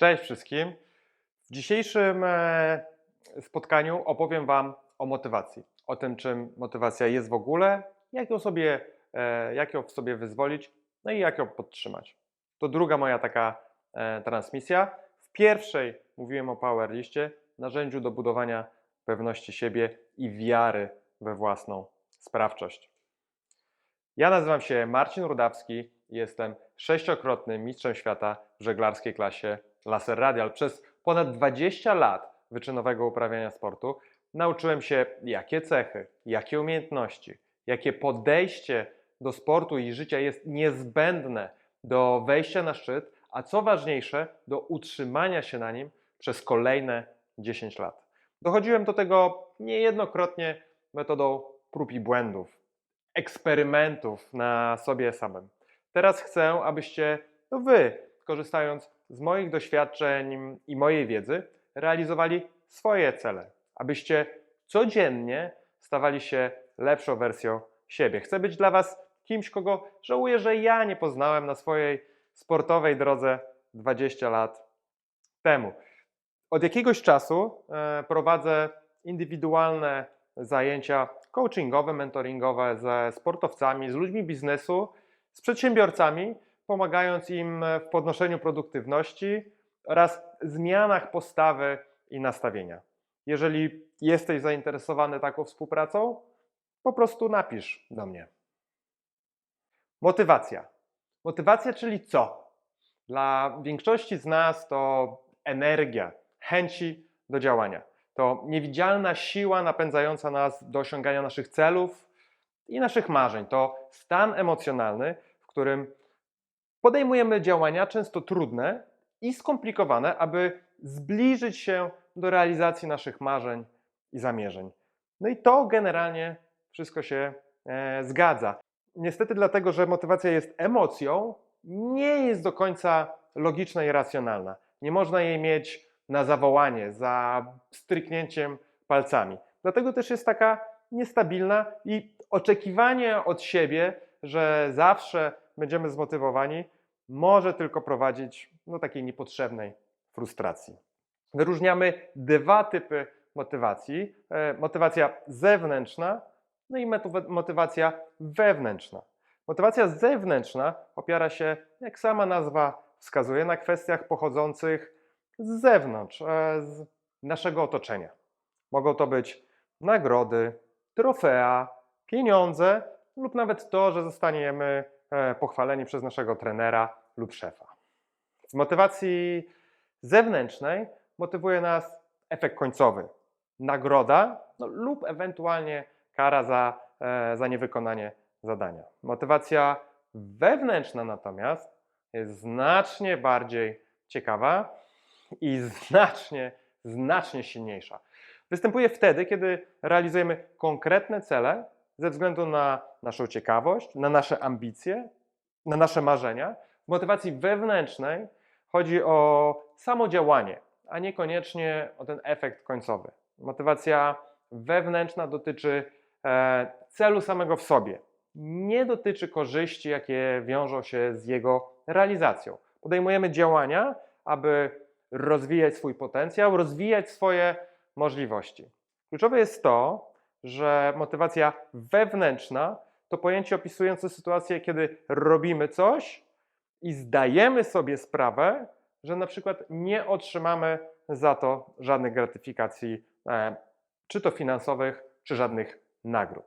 Cześć wszystkim. W dzisiejszym e, spotkaniu opowiem Wam o motywacji. O tym, czym motywacja jest w ogóle, jak ją sobie, e, jak ją w sobie wyzwolić, no i jak ją podtrzymać. To druga moja taka e, transmisja. W pierwszej mówiłem o powerliście, narzędziu do budowania pewności siebie i wiary we własną sprawczość. Ja nazywam się Marcin Rudawski jestem sześciokrotnym mistrzem świata w żeglarskiej klasie Laser Radial. Przez ponad 20 lat wyczynowego uprawiania sportu nauczyłem się, jakie cechy, jakie umiejętności, jakie podejście do sportu i życia jest niezbędne do wejścia na szczyt, a co ważniejsze, do utrzymania się na nim przez kolejne 10 lat. Dochodziłem do tego niejednokrotnie metodą prób i błędów, eksperymentów na sobie samym. Teraz chcę, abyście to Wy, korzystając z moich doświadczeń i mojej wiedzy, realizowali swoje cele, abyście codziennie stawali się lepszą wersją siebie. Chcę być dla Was kimś, kogo żałuję, że ja nie poznałem na swojej sportowej drodze 20 lat temu. Od jakiegoś czasu e, prowadzę indywidualne zajęcia coachingowe, mentoringowe ze sportowcami, z ludźmi biznesu, z przedsiębiorcami, pomagając im w podnoszeniu produktywności oraz zmianach postawy i nastawienia. Jeżeli jesteś zainteresowany taką współpracą, po prostu napisz do mnie. Motywacja. Motywacja, czyli co? Dla większości z nas to energia, chęci do działania. To niewidzialna siła napędzająca nas do osiągania naszych celów i naszych marzeń. To stan emocjonalny, w którym podejmujemy działania często trudne i skomplikowane, aby zbliżyć się do realizacji naszych marzeń i zamierzeń. No i to generalnie wszystko się e, zgadza. Niestety, dlatego, że motywacja jest emocją, nie jest do końca logiczna i racjonalna. Nie można jej mieć na zawołanie, za stryknięciem palcami. Dlatego też jest taka niestabilna i oczekiwanie od siebie, że zawsze będziemy zmotywowani, może tylko prowadzić do takiej niepotrzebnej frustracji. Wyróżniamy dwa typy motywacji: e, motywacja zewnętrzna, no i motywacja wewnętrzna. Motywacja zewnętrzna opiera się, jak sama nazwa wskazuje, na kwestiach pochodzących z zewnątrz, e, z naszego otoczenia. Mogą to być nagrody, trofea, pieniądze lub nawet to, że zostaniemy pochwaleni przez naszego trenera lub szefa. W motywacji zewnętrznej motywuje nas efekt końcowy, nagroda no, lub ewentualnie kara za, e, za niewykonanie zadania. Motywacja wewnętrzna natomiast jest znacznie bardziej ciekawa i znacznie, znacznie silniejsza. Występuje wtedy, kiedy realizujemy konkretne cele ze względu na naszą ciekawość, na nasze ambicje, na nasze marzenia. W motywacji wewnętrznej chodzi o samo działanie, a niekoniecznie o ten efekt końcowy. Motywacja wewnętrzna dotyczy e, celu samego w sobie. Nie dotyczy korzyści, jakie wiążą się z jego realizacją. Podejmujemy działania, aby rozwijać swój potencjał, rozwijać swoje możliwości. Kluczowe jest to, że motywacja wewnętrzna to pojęcie opisujące sytuację, kiedy robimy coś i zdajemy sobie sprawę, że na przykład nie otrzymamy za to żadnych gratyfikacji, e, czy to finansowych, czy żadnych nagród.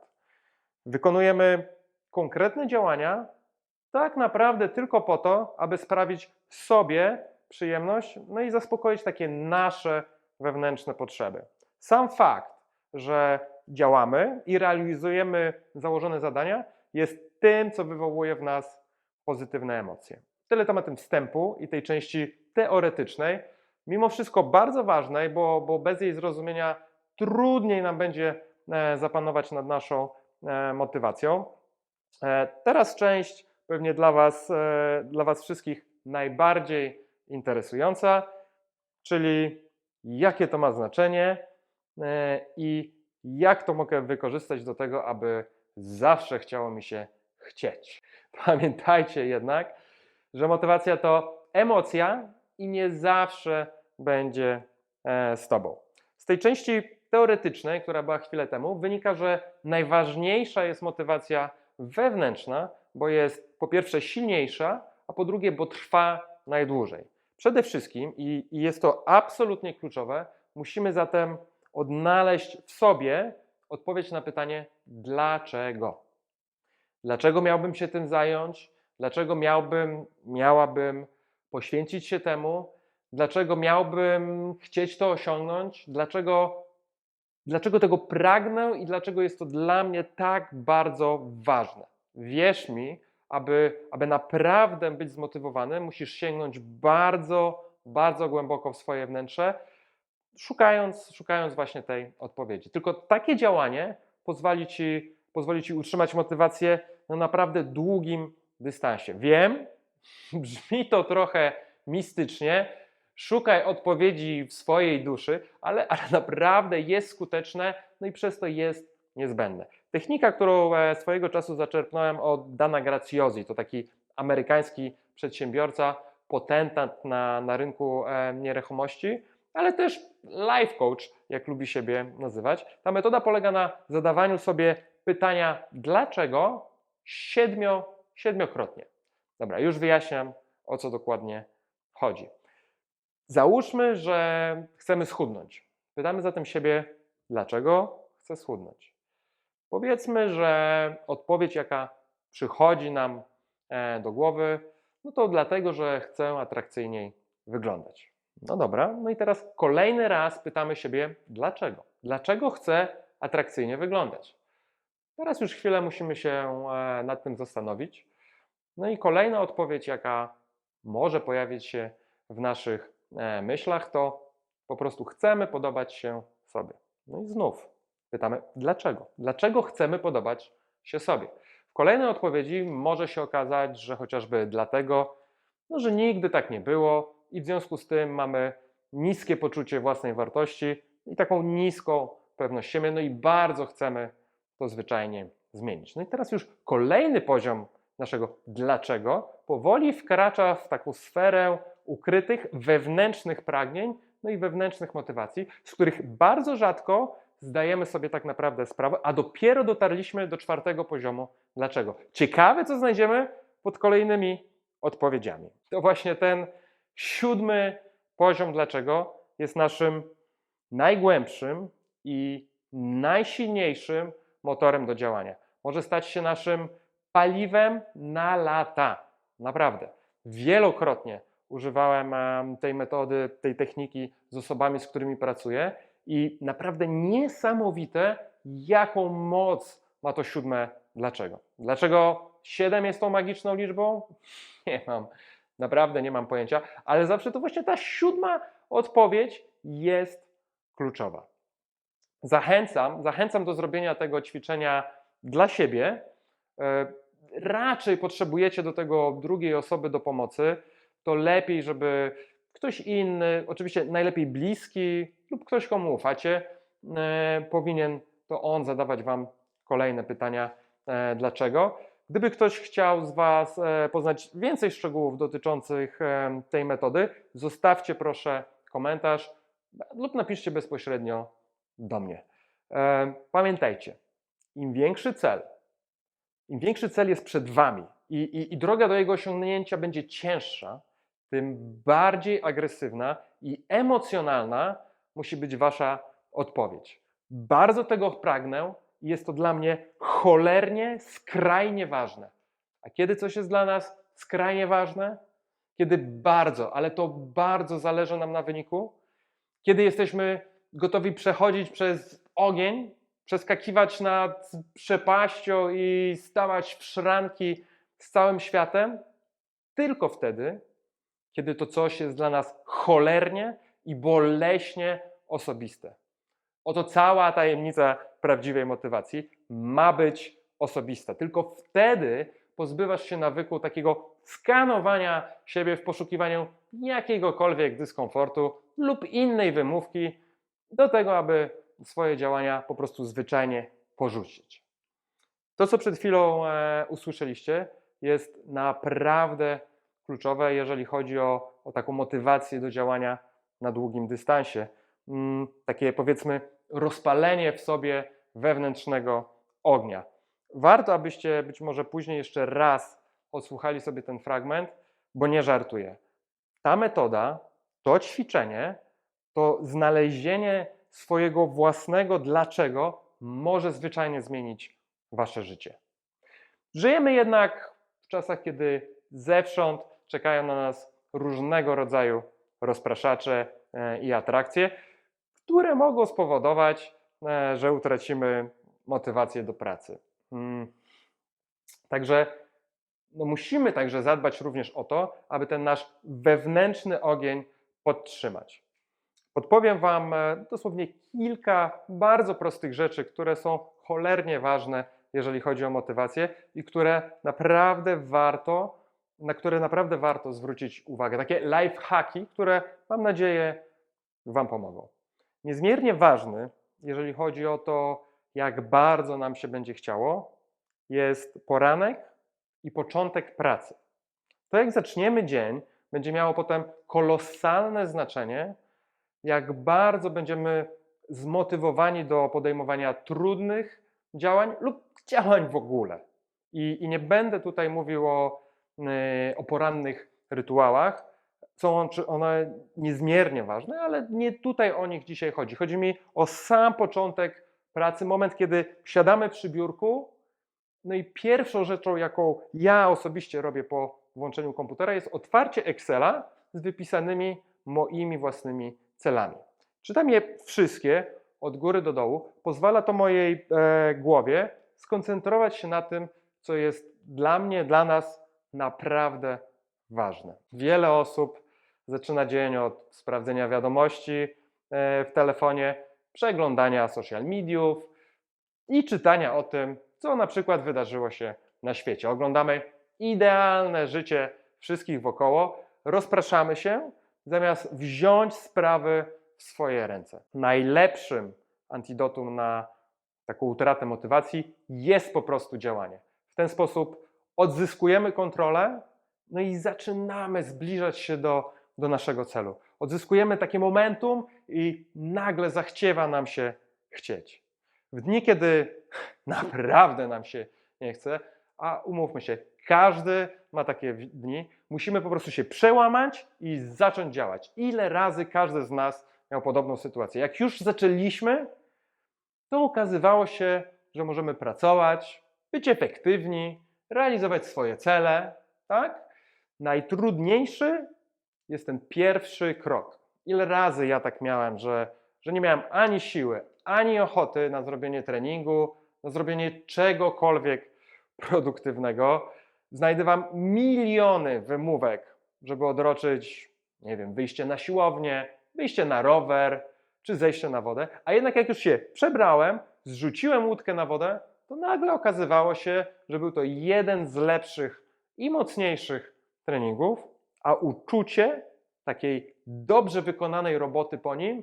Wykonujemy konkretne działania tak naprawdę tylko po to, aby sprawić sobie przyjemność, no i zaspokoić takie nasze wewnętrzne potrzeby. Sam fakt, że działamy i realizujemy założone zadania, jest tym, co wywołuje w nas pozytywne emocje. Tyle tematem wstępu i tej części teoretycznej. Mimo wszystko bardzo ważnej, bo, bo bez jej zrozumienia trudniej nam będzie e, zapanować nad naszą e, motywacją. E, teraz część pewnie dla Was, dla was wszystkich najbardziej interesująca, czyli jakie to ma znaczenie i jak to mogę wykorzystać do tego, aby zawsze chciało mi się chcieć. Pamiętajcie jednak, że motywacja to emocja i nie zawsze będzie e, z Tobą. Z tej części teoretycznej, która była chwilę temu, wynika, że najważniejsza jest motywacja wewnętrzna, bo jest po pierwsze silniejsza, a po drugie, bo trwa najdłużej. Przede wszystkim, i, i jest to absolutnie kluczowe, musimy zatem odnaleźć w sobie odpowiedź na pytanie, dlaczego. Dlaczego miałbym się tym zająć? Dlaczego miałbym, miałabym poświęcić się temu? Dlaczego miałbym chcieć to osiągnąć? Dlaczego, dlaczego tego pragnę i dlaczego jest to dla mnie tak bardzo ważne? Wierz mi, aby, aby naprawdę być zmotywowany, musisz sięgnąć bardzo, bardzo głęboko w swoje wnętrze, szukając, szukając właśnie tej odpowiedzi. Tylko takie działanie pozwoli ci, pozwoli ci utrzymać motywację na naprawdę długim dystansie. Wiem, brzmi to trochę mistycznie, szukaj odpowiedzi w swojej duszy, ale, ale naprawdę jest skuteczne, no i przez to jest niezbędne. Technika, którą e, swojego czasu zaczerpnąłem od Dana Graciosi, to taki amerykański przedsiębiorca, potentat na, na rynku e, nieruchomości, ale też life coach, jak lubi siebie nazywać. Ta metoda polega na zadawaniu sobie pytania dlaczego siedmio, siedmiokrotnie. Dobra, już wyjaśniam, o co dokładnie chodzi. Załóżmy, że chcemy schudnąć. Pytamy zatem siebie, dlaczego chcę schudnąć. Powiedzmy, że odpowiedź, jaka przychodzi nam e, do głowy, no to dlatego, że chcę atrakcyjniej wyglądać. No dobra, no i teraz kolejny raz pytamy siebie, dlaczego? Dlaczego chcę atrakcyjnie wyglądać? Teraz już chwilę musimy się e, nad tym zastanowić. No i kolejna odpowiedź, jaka może pojawić się w naszych e, myślach, to po prostu chcemy podobać się sobie. No i znów pytamy, dlaczego? Dlaczego chcemy podobać się sobie? W kolejnej odpowiedzi może się okazać, że chociażby dlatego, no, że nigdy tak nie było i w związku z tym mamy niskie poczucie własnej wartości i taką niską pewność siebie, no i bardzo chcemy to zwyczajnie zmienić. No i teraz już kolejny poziom naszego dlaczego powoli wkracza w taką sferę ukrytych wewnętrznych pragnień, no i wewnętrznych motywacji, z których bardzo rzadko zdajemy sobie tak naprawdę sprawę, a dopiero dotarliśmy do czwartego poziomu dlaczego. Ciekawe, co znajdziemy pod kolejnymi odpowiedziami. To właśnie ten siódmy poziom dlaczego jest naszym najgłębszym i najsilniejszym motorem do działania. Może stać się naszym paliwem na lata. Naprawdę. Wielokrotnie używałem tej metody, tej techniki z osobami, z którymi pracuję i naprawdę niesamowite, jaką moc ma to siódme dlaczego. Dlaczego siedem jest tą magiczną liczbą? Nie mam, naprawdę nie mam pojęcia, ale zawsze to właśnie ta siódma odpowiedź jest kluczowa. Zachęcam, zachęcam do zrobienia tego ćwiczenia dla siebie. E, raczej potrzebujecie do tego drugiej osoby do pomocy. To lepiej, żeby ktoś inny, oczywiście najlepiej bliski lub ktoś, komu ufacie, e, powinien to on zadawać Wam kolejne pytania, e, dlaczego. Gdyby ktoś chciał z Was poznać więcej szczegółów dotyczących tej metody, zostawcie proszę komentarz lub napiszcie bezpośrednio do mnie. Pamiętajcie, im większy cel, im większy cel jest przed Wami i, i, i droga do jego osiągnięcia będzie cięższa, tym bardziej agresywna i emocjonalna musi być Wasza odpowiedź. Bardzo tego pragnę i jest to dla mnie cholernie, skrajnie ważne. A kiedy coś jest dla nas skrajnie ważne? Kiedy bardzo, ale to bardzo zależy nam na wyniku, kiedy jesteśmy gotowi przechodzić przez ogień, przeskakiwać nad przepaścią i stawać w szranki z całym światem, tylko wtedy, kiedy to coś jest dla nas cholernie i boleśnie osobiste. Oto cała tajemnica prawdziwej motywacji ma być osobista. Tylko wtedy pozbywasz się nawyku takiego skanowania siebie w poszukiwaniu jakiegokolwiek dyskomfortu lub innej wymówki do tego, aby swoje działania po prostu zwyczajnie porzucić. To, co przed chwilą e, usłyszeliście, jest naprawdę kluczowe, jeżeli chodzi o, o taką motywację do działania na długim dystansie. Mm, takie powiedzmy rozpalenie w sobie wewnętrznego ognia. Warto, abyście być może później jeszcze raz odsłuchali sobie ten fragment, bo nie żartuję. Ta metoda, to ćwiczenie, to znalezienie swojego własnego dlaczego może zwyczajnie zmienić wasze życie. Żyjemy jednak w czasach, kiedy zewsząd czekają na nas różnego rodzaju rozpraszacze e, i atrakcje, które mogą spowodować, e, że utracimy motywację do pracy. Mm. Także no musimy także zadbać również o to, aby ten nasz wewnętrzny ogień podtrzymać. Podpowiem Wam e, dosłownie kilka bardzo prostych rzeczy, które są cholernie ważne, jeżeli chodzi o motywację i które naprawdę warto, na które naprawdę warto zwrócić uwagę. Takie life hacki, które mam nadzieję Wam pomogą. Niezmiernie ważny, jeżeli chodzi o to, jak bardzo nam się będzie chciało, jest poranek i początek pracy. To, jak zaczniemy dzień, będzie miało potem kolosalne znaczenie, jak bardzo będziemy zmotywowani do podejmowania trudnych działań lub działań w ogóle. I, i nie będę tutaj mówił o, yy, o porannych rytuałach. Są one niezmiernie ważne, ale nie tutaj o nich dzisiaj chodzi. Chodzi mi o sam początek pracy, moment, kiedy siadamy przy biurku. No i pierwszą rzeczą, jaką ja osobiście robię po włączeniu komputera, jest otwarcie Excela z wypisanymi moimi własnymi celami. Czytam je wszystkie od góry do dołu. Pozwala to mojej e, głowie skoncentrować się na tym, co jest dla mnie, dla nas naprawdę ważne. Wiele osób zaczyna dzień od sprawdzenia wiadomości e, w telefonie, przeglądania social mediów i czytania o tym, co na przykład wydarzyło się na świecie. Oglądamy idealne życie wszystkich wokoło, rozpraszamy się, zamiast wziąć sprawy w swoje ręce. Najlepszym antidotum na taką utratę motywacji jest po prostu działanie. W ten sposób odzyskujemy kontrolę, no i zaczynamy zbliżać się do, do naszego celu. Odzyskujemy takie momentum i nagle zachciewa nam się chcieć. W dni, kiedy naprawdę nam się nie chce, a umówmy się, każdy ma takie dni, musimy po prostu się przełamać i zacząć działać. Ile razy każdy z nas miał podobną sytuację? Jak już zaczęliśmy, to okazywało się, że możemy pracować, być efektywni, realizować swoje cele, tak? Najtrudniejszy jest ten pierwszy krok. Ile razy ja tak miałem, że, że nie miałem ani siły, ani ochoty na zrobienie treningu, na zrobienie czegokolwiek produktywnego. Znajdywam miliony wymówek, żeby odroczyć, nie wiem, wyjście na siłownię, wyjście na rower czy zejście na wodę. A jednak jak już się przebrałem, zrzuciłem łódkę na wodę, to nagle okazywało się, że był to jeden z lepszych i mocniejszych treningów, a uczucie takiej dobrze wykonanej roboty po nim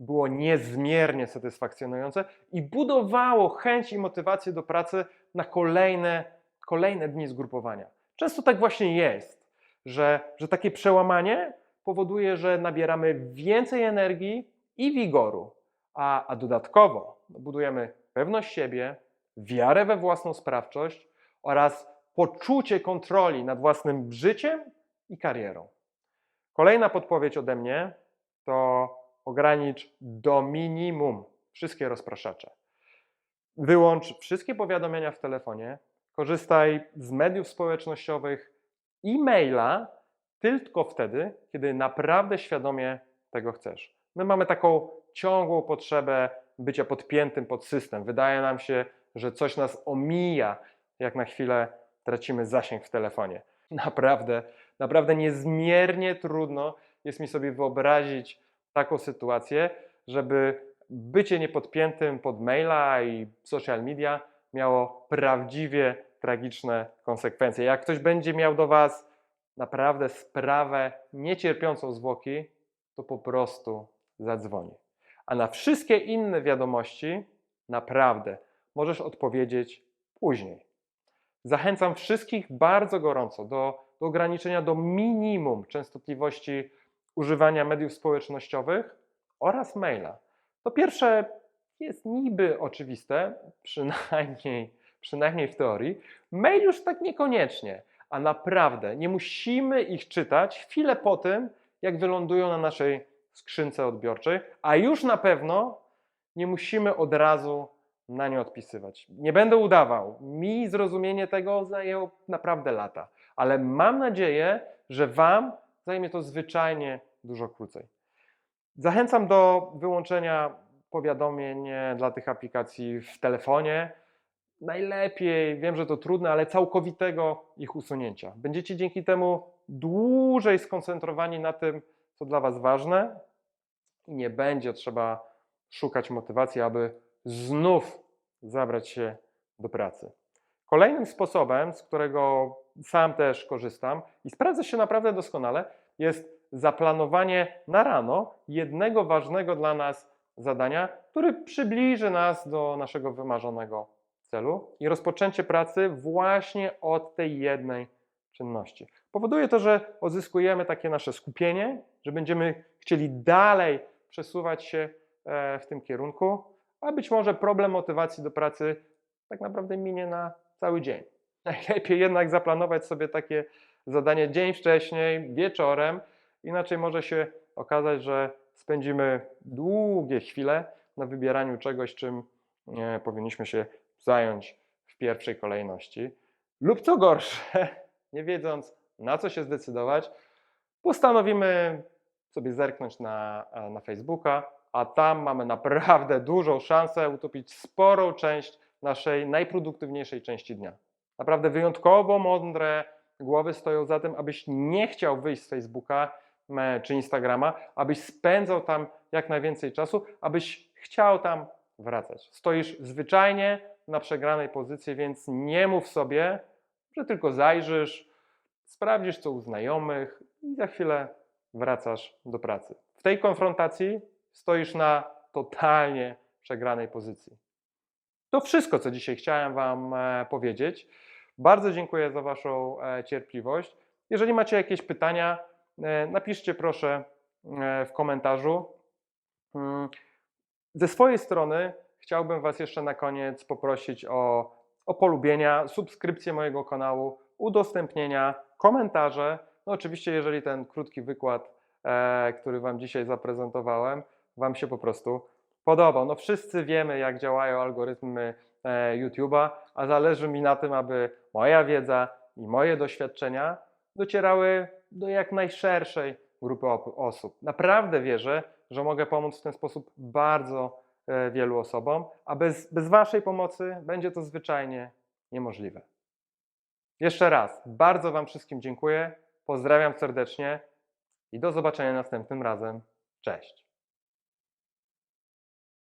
było niezmiernie satysfakcjonujące i budowało chęć i motywację do pracy na kolejne, kolejne dni zgrupowania. Często tak właśnie jest, że, że takie przełamanie powoduje, że nabieramy więcej energii i wigoru, a, a dodatkowo budujemy pewność siebie, wiarę we własną sprawczość oraz poczucie kontroli nad własnym życiem i karierą. Kolejna podpowiedź ode mnie to ogranicz do minimum wszystkie rozpraszacze. Wyłącz wszystkie powiadomienia w telefonie, korzystaj z mediów społecznościowych, e-maila tylko wtedy, kiedy naprawdę świadomie tego chcesz. My mamy taką ciągłą potrzebę bycia podpiętym pod system. Wydaje nam się, że coś nas omija, jak na chwilę tracimy zasięg w telefonie. Naprawdę, naprawdę niezmiernie trudno jest mi sobie wyobrazić taką sytuację, żeby bycie niepodpiętym pod maila i social media miało prawdziwie tragiczne konsekwencje. Jak ktoś będzie miał do Was naprawdę sprawę niecierpiącą zwłoki, to po prostu zadzwoni. A na wszystkie inne wiadomości naprawdę możesz odpowiedzieć później. Zachęcam wszystkich bardzo gorąco do, do ograniczenia do minimum częstotliwości używania mediów społecznościowych oraz maila. To pierwsze jest niby oczywiste, przynajmniej, przynajmniej w teorii. Mail już tak niekoniecznie, a naprawdę nie musimy ich czytać chwilę po tym, jak wylądują na naszej skrzynce odbiorczej, a już na pewno nie musimy od razu na nie odpisywać. Nie będę udawał. Mi zrozumienie tego zajęło naprawdę lata, ale mam nadzieję, że Wam zajmie to zwyczajnie dużo krócej. Zachęcam do wyłączenia powiadomień dla tych aplikacji w telefonie. Najlepiej, wiem, że to trudne, ale całkowitego ich usunięcia. Będziecie dzięki temu dłużej skoncentrowani na tym, co dla Was ważne i nie będzie trzeba szukać motywacji, aby znów zabrać się do pracy. Kolejnym sposobem, z którego sam też korzystam i sprawdza się naprawdę doskonale, jest zaplanowanie na rano jednego ważnego dla nas zadania, który przybliży nas do naszego wymarzonego celu i rozpoczęcie pracy właśnie od tej jednej czynności. Powoduje to, że odzyskujemy takie nasze skupienie, że będziemy chcieli dalej przesuwać się e, w tym kierunku, a być może problem motywacji do pracy tak naprawdę minie na cały dzień. Najlepiej jednak zaplanować sobie takie zadanie dzień wcześniej, wieczorem, inaczej może się okazać, że spędzimy długie chwile na wybieraniu czegoś, czym e, powinniśmy się zająć w pierwszej kolejności. Lub co gorsze, nie wiedząc na co się zdecydować, postanowimy sobie zerknąć na, e, na Facebooka, a tam mamy naprawdę dużą szansę utopić sporą część naszej najproduktywniejszej części dnia. Naprawdę wyjątkowo mądre głowy stoją za tym, abyś nie chciał wyjść z Facebooka czy Instagrama, abyś spędzał tam jak najwięcej czasu, abyś chciał tam wracać. Stoisz zwyczajnie na przegranej pozycji, więc nie mów sobie, że tylko zajrzysz, sprawdzisz co u znajomych i za chwilę wracasz do pracy. W tej konfrontacji stoisz na totalnie przegranej pozycji. To wszystko, co dzisiaj chciałem Wam e, powiedzieć. Bardzo dziękuję za Waszą e, cierpliwość. Jeżeli macie jakieś pytania, e, napiszcie proszę w komentarzu. Mm, Ze swojej strony chciałbym Was jeszcze na koniec poprosić o, o polubienia, subskrypcję mojego kanału, udostępnienia, komentarze. No oczywiście, jeżeli ten krótki wykład, który Wam dzisiaj zaprezentowałem, Wam się po prostu podobał. No wszyscy wiemy, jak działają algorytmy e, YouTube'a, a zależy mi na tym, aby moja wiedza i moje doświadczenia docierały do jak najszerszej grupy osób. Naprawdę wierzę, że mogę pomóc w ten sposób bardzo e, wielu osobom, a bez, bez Waszej pomocy będzie to zwyczajnie niemożliwe. Jeszcze raz bardzo Wam wszystkim dziękuję, pozdrawiam serdecznie i do zobaczenia następnym razem. Cześć.